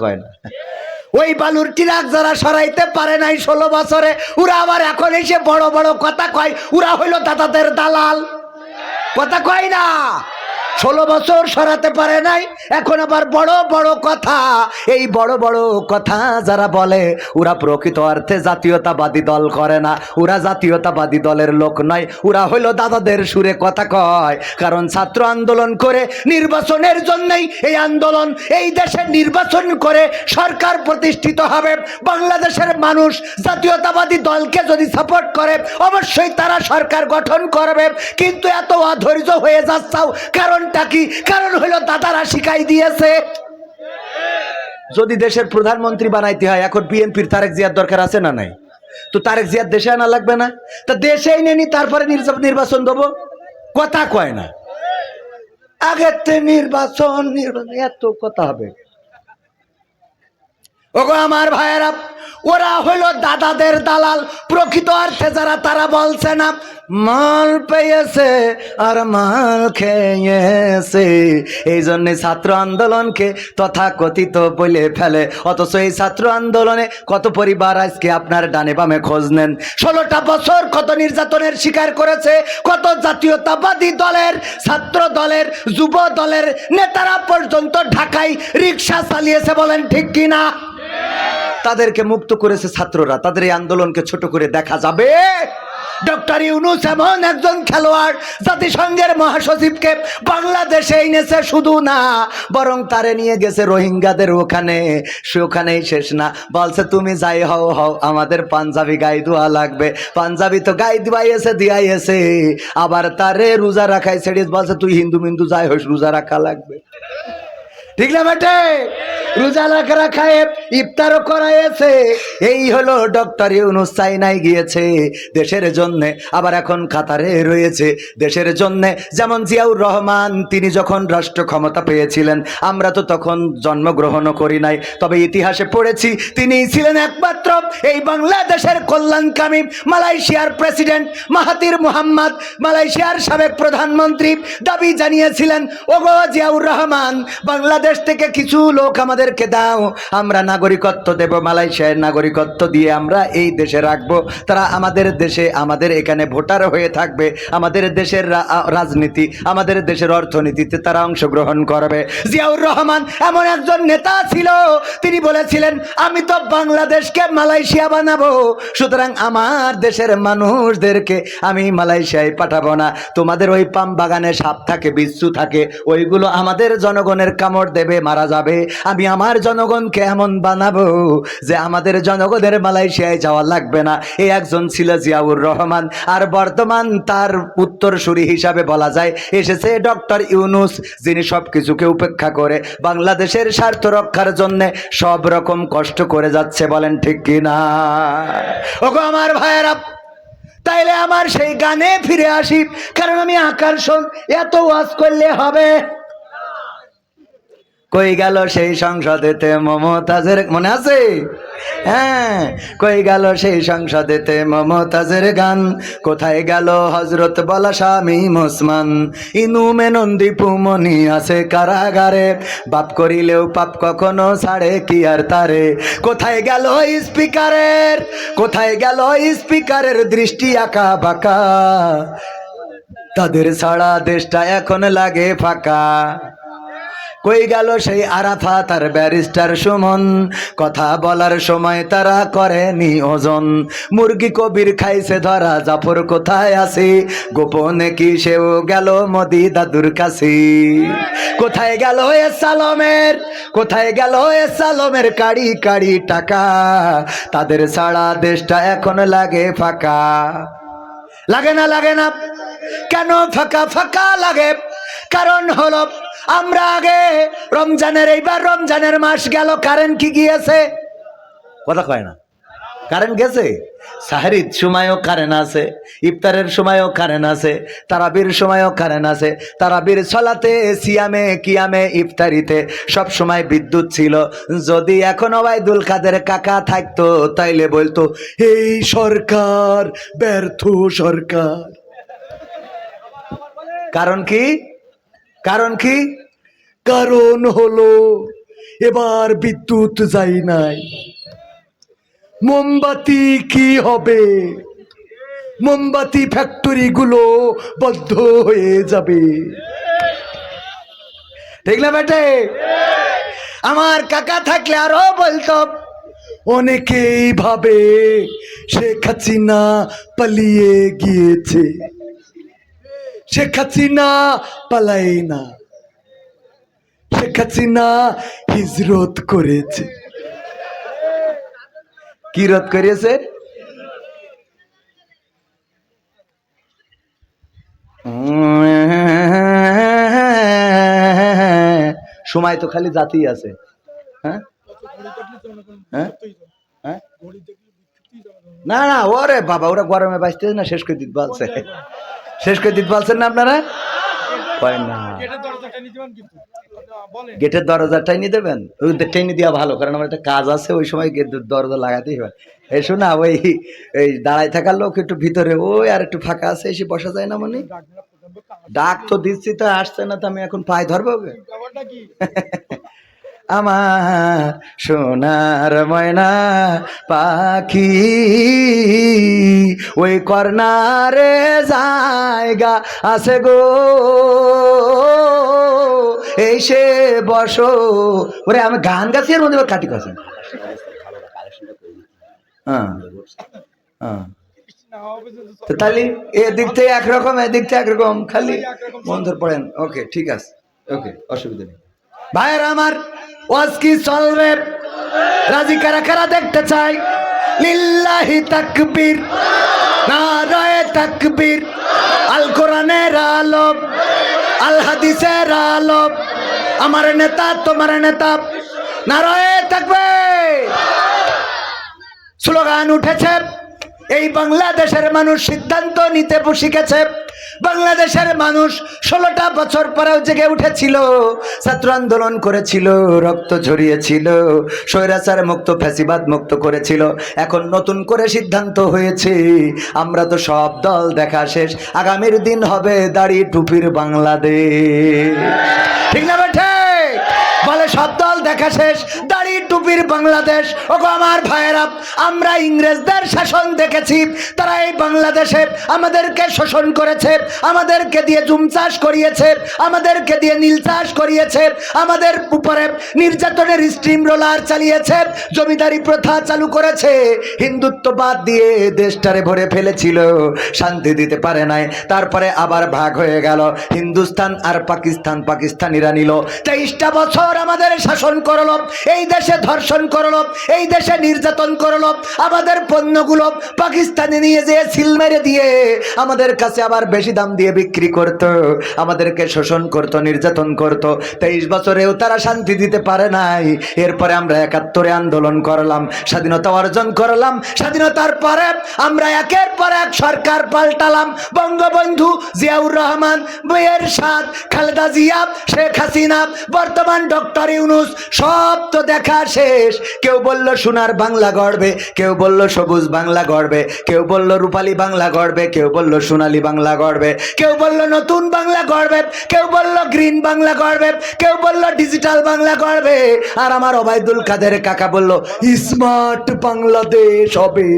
কয় না? ওই বালুর টিরাক যারা সরাইতে পারে নাই ষোলো বছরে, ওরা আবার এখন এসে বড় বড় কথা কয়। ওরা হইল দাদাদের দালাল। কথা কয় না? ষোলো বছর সরাতে পারে নাই। এখন আবার বড় বড় কথা। এই বড় বড় কথা যারা বলে, ওরা প্রকৃত অর্থে জাতীয়তাবাদী দল করে না। ওরা জাতীয়তাবাদী দলের লোক নয়। ওরা হইল দাদাদের সুরে কথা কয়। কারণ ছাত্র আন্দোলন করে নির্বাচনের জন্যই এই আন্দোলন, এই দেশে নির্বাচন করে সরকার প্রতিষ্ঠিত হবে। বাংলাদেশের মানুষ জাতীয়তাবাদী দলকে যদি সাপোর্ট করে, অবশ্যই তারা সরকার গঠন করবে। কিন্তু এত অধৈর্য হয়ে যাচ্ছাও। কারণটা কি? কারণ হলো দাদারা শিখাই দিয়েছে। যদি দেশের প্রধানমন্ত্রী বানাইতে হয়, এখন বিএনপির তারেক জিয়ার দরকার আছে না নাই? তো তারেক জিয়ার দেশে আনা লাগবে না? তা দেশেই নেনি তারপরে নির্বাচন দেবো? কথা কয় না। আগের নির্বাচন, এত কথা হবে। ওগো আমার ভাইয়েরা ওরা হলো দাদাদের দালাল। প্রকৃত অর্থে যারা, তারা বলছে না, মাল পেয়েছে আর মাল খেয়েছে। এই জন্যে ছাত্র আন্দোলনকে তথা কথিত বলে ফেলে। অথচ এই ছাত্র আন্দোলনে কত পরিবার আজকে আপনার ডানে বামে খোঁজ নেন? ষোলোটা বছর কত নির্যাতনের শিকার করেছে, কত জাতীয়তাবাদী দলের, ছাত্র দলের, যুব দলের নেতারা পর্যন্ত ঢাকায় রিক্সা চালিয়েছে বলেন ঠিক কিনা? তাদেরকে মুক্ত করেছে ছাত্ররা। তাদের এই আন্দোলনকে ছোট করে দেখা যাবে। ডক্টর ইউনুস এমন একজন খেলোয়াড়, জাতিসংঘের মহাসচিবকে বাংলাদেশে এনেছে শুধু না, বরং তারে নিয়ে গেছে রোহিঙ্গাদের ওখানে। সে ওখানেই শেষ না। বলছে, তুমি যাই হও হও, আমাদের পাঞ্জাবি গাই দোয়া লাগবে। পাঞ্জাবি তো গাই দিবাইয়েছে দিয়াইয়েছে। আবার তারে রোজা রাখাই ছেড়ে বলছে, তুই হিন্দু মিন্দু যাই হোস, রোজা রাখা লাগবে। ঠিক না বেটে? রোজা রাখা রাখায় ইফতারও করাইছে এই হলো ডক্টর ইউনুস চাইনায় গিয়েছে দেশের জন্য, আবার এখন কাতারে রয়েছে দেশের জন্য। যেমন জিয়াউর রহমান, তিনি যখন রাষ্ট্র ক্ষমতা পেয়েছিলেন, আমরা তো তখন জন্মগ্রহণও করি নাই, তবে ইতিহাসে পড়েছি, তিনি ছিলেন একমাত্র এই বাংলাদেশের কল্যাণকামী মালয়েশিয়ার প্রেসিডেন্ট মাহাতির মুহাম্মদ। মালয়েশিয়ার সাবেক প্রধানমন্ত্রী দাবি জানিয়েছিলেন, ওগো জিয়াউর রহমান, বাংলাদেশ থেকে কিছু লোক আমাদেরকে দাও, আমরা নাগরিকত্ব দেব, মালয়েশিয়ার নাগরিকত্ব দিয়ে আমরা এই দেশে রাখব। তারা আমাদের দেশে, আমাদের এখানে ভোটার হয়ে থাকবে। আমাদের দেশের রাজনীতি, আমাদের দেশের অর্থনীতিতে তারা অংশগ্রহণ করবে। জিয়াউর রহমান এমন একজন নেতা ছিল, তিনি বলেছিলেন, আমি তো বাংলাদেশকে মালয়েশিয়া বানাবো। সুতরাং আমার দেশের মানুষদেরকে আমি মালয়েশিয়ায় পাঠাবো না। তোমাদের ওই পাম বাগানে সাপ থাকে, বিচ্ছু থাকে, ওইগুলো আমাদের জনগণের কামড় দেবে, মারা যাবে। আমি আমার জনগণকে এমন বানাবো যে আমাদের জনগণের মালয়েশিয়ায় যাওয়া লাগবে না। এই একজন ছিল জিয়াউর রহমান। আর বর্তমান তার উত্তরসূরি হিসাবে বলা যায়, এসেছে ডক্টর ইউনুস, যিনি সব কিছুকে উপেক্ষা করে বাংলাদেশের স্বার্থ রক্ষার জন্য সব রকম কষ্ট করে যাচ্ছে, বলেন ঠিক কিনা ওগো আমার ভাইয়েরা, তাইলে আমার সেই গানে ফিরে আসি, কারণ আমি আকর্ষণ এত ওয়াজ করলে হবে। কই গেল সেই সংসদেতে মমতাজের, মনে আছে? হ্যাঁ কই গেল সেই সংসদেতে মমতাজের গান? কোথায় গেল হজরত বলা স্বামী মুসমান? ইনু মেনন্দি পুমনি আছে কারাগারে। বাপ করিলেও পাপ কখনো ছাড়ে, কি আর তারে? কোথায় গেল স্পিকারের? কোথায় গেল স্পিকারের দৃষ্টি আঁকা বাঁকা? তাদের ছাড়া দেশটা এখন লাগে ফাঁকা। কই গেল সেই আরাফাত তার ব্যারিস্টার সুমন? কথা বলার সময় তারা করেনি ওজন। মুরগি কবির খাইছে ধরা, জাফর কোথায় আছে? গোপনে কি সেও গেল মদি দাদুর কাছে? কোথায় গেল এ সালমের? কোথায় গেল এ সালমের কাড়ি কাড়ি টাকা? তাদের ছাড়া দেশটা এখন লাগে ফাঁকা। লাগে না লাগে না। কেন ফাঁকা ফাঁকা লাগে? কারণ হলো আমরা আগে রমজানের, এইবার রমজানের মাস গেল কারেন্ট কি গিয়েছে? কথা কয় না। কারেন্ট গেছে? সাহারির সময়ও কারেন্ট আছে, ইফতারের সময়ও কারেন্ট আছে, তারাবির সময়ও কারেন্ট আছে, তারাবির ছলাতে সিয়ামে, কিয়ামে, ইফতারিতে সব সময় বিদ্যুৎ ছিল। যদি এখন ওবায়দুল কাদের কাকা থাকতো, তাইলে বলতো, এই সরকার ব্যর্থ সরকার। কারণ কি? কারণ কি? কারণ হলো, এবার বিদ্যুৎ যাই নাই। মোমবাতি কি হবে? মোমবাতি ফ্যাক্টরি গুলো বদ্ধ হয়ে যাবে। না বেটে? আমার কাকা থাকলে আরও বলতো, অনেকেই ভাবে শেখ হাসিনা পালিয়ে গিয়েছে। শেখ হাসিনা পালাই না। শেখ হাসিনা হিজরত করেছে। কি রত করিয়েছে? সময় তো খালি জাতি আছে। হ্যাঁ? হ্যাঁ? হ্যাঁ? না না, ওরে বাবা, ওরা গরমে বাঁচতে না, শেষ করে দিতে বলছে। শেষ করে দিতে পারছেন না আপনারা? কয় না। গেটের দরজাটাই নিয়ে দেবেন? ওই টেনে দেওয়া ভালো কারণ আমার একটা কাজ আছে ওই সময় গেটের দরজা লাগাতেই হবে এসো না ওই এই দাঁড়ায় থাকার লোক একটু ভিতরে ওই আর একটু ফাঁকা আছে এসে বসা যায় না মনে? ডাক তো দিচ্ছি তো আসছে না তো আমি এখন পায়ে ধরবো? আমার সোনার ময়না পাখি, ওই কর্নারে জায়গা আছে গো। এই সে বসো। ওরে, আমি গান গাছি এর মধ্যে কাটি কথা। হ্যাঁ হ্যাঁ। তাহলে এদিক থেকে একরকম, এদিক থেকে একরকম, খালি বন্ধ পড়েন। ওকে, ঠিক আছে। ওকে, অসুবিধা নেই। ভাইয়ের আমার ওয়াজ কি চলবে? রাজি কারা কারা দেখতে চাই? লিল্লাহি তাকবীর, নারায়ে তাকবীর, আল কোরআনের আলম আল হাদিসের আলম আমার নেতা, তোমার নেতা, নারায়ে তাকবীর। স্লোগান উঠেছে। এই বাংলাদেশের মানুষ সিদ্ধান্ত নিতে শিখেছে। বাংলাদেশের মানুষ ষোলোটা বছর পরেও জেগে উঠেছিল, ছাত্র আন্দোলন করেছিল, রক্ত ঝরিয়েছিল, স্বৈরাচার মুক্ত, ফ্যাসিবাদ মুক্ত করেছিল। এখন নতুন করে সিদ্ধান্ত হয়েছে, আমরা তো সব দল দেখা শেষ, আগামীর দিন হবে দাড়ি টুপির বাংলাদেশ। ঠিক না বলে সব দল দেখা শেষ, দাড়ি টুপির বাংলাদেশ। ওগো আমার ভাইয়েরা, আমরা ইংরেজদের শাসন দেখেছি। তারা এই বাংলাদেশে আমাদেরকে শোষণ করেছে, আমাদেরকে দিয়ে জুম চাষ করিয়েছে, আমাদেরকে দিয়ে নীল চাষ করিয়েছে, আমাদের উপরে নির্যাতনের স্ট্রিম রোলার চালিয়েছে জমিদারি প্রথা চালু করেছে। হিন্দুত্ববাদ দিয়ে দেশটারে ভরে ফেলেছিল। শান্তি দিতে পারে নাই। তারপরে আবার ভাগ হয়ে গেল। হিন্দুস্তান আর পাকিস্তান পাকিস্তানিরা নিল। তেইশটা বছর আমাদের শাসন করল। এই দেশে ধর্ষণ করল। এই দেশে নির্যাতন করল। আমাদের পণ্যগুলো পাকিস্তানে নিয়ে যেয়ে সিল মেরে দিয়ে আমাদের কাছে আবার বেশি দাম দিয়ে বিক্রি করত। আমাদেরকে শোষণ করত, নির্যাতন করত। তেইশ বছরেও তারা শান্তি দিতে পারে নাই। এরপরে আমরা একাত্তরে আন্দোলন করলাম, স্বাধীনতা অর্জন করলাম, স্বাধীনতার পরে আমরা একের পর এক সরকার পাল্টালাম। বঙ্গবন্ধু জিয়াউর রহমান, বইয়ের সাদ খালেদা জিয়া, শেখ হাসিনা, বর্তমান ডক্টর ইউনুস, সব তো দেখা শেষ। কেউ বলল সোনার বাংলা গড়বে, কেউ বলল সবুজ বাংলা গড়বে, কেউ বলল রূপালী বাংলা গড়বে, কেউ বলল সোনালী বাংলা গড়বে, কেউ বলল নতুন বাংলা গড়বে, কেউ বলল গ্রিন বাংলা গড়বে, কেউ বলল ডিজিটাল বাংলা গড়বে। আর আমার ওবায়দুল কাদের কাকা বলল স্মার্ট বাংলাদেশ হবে।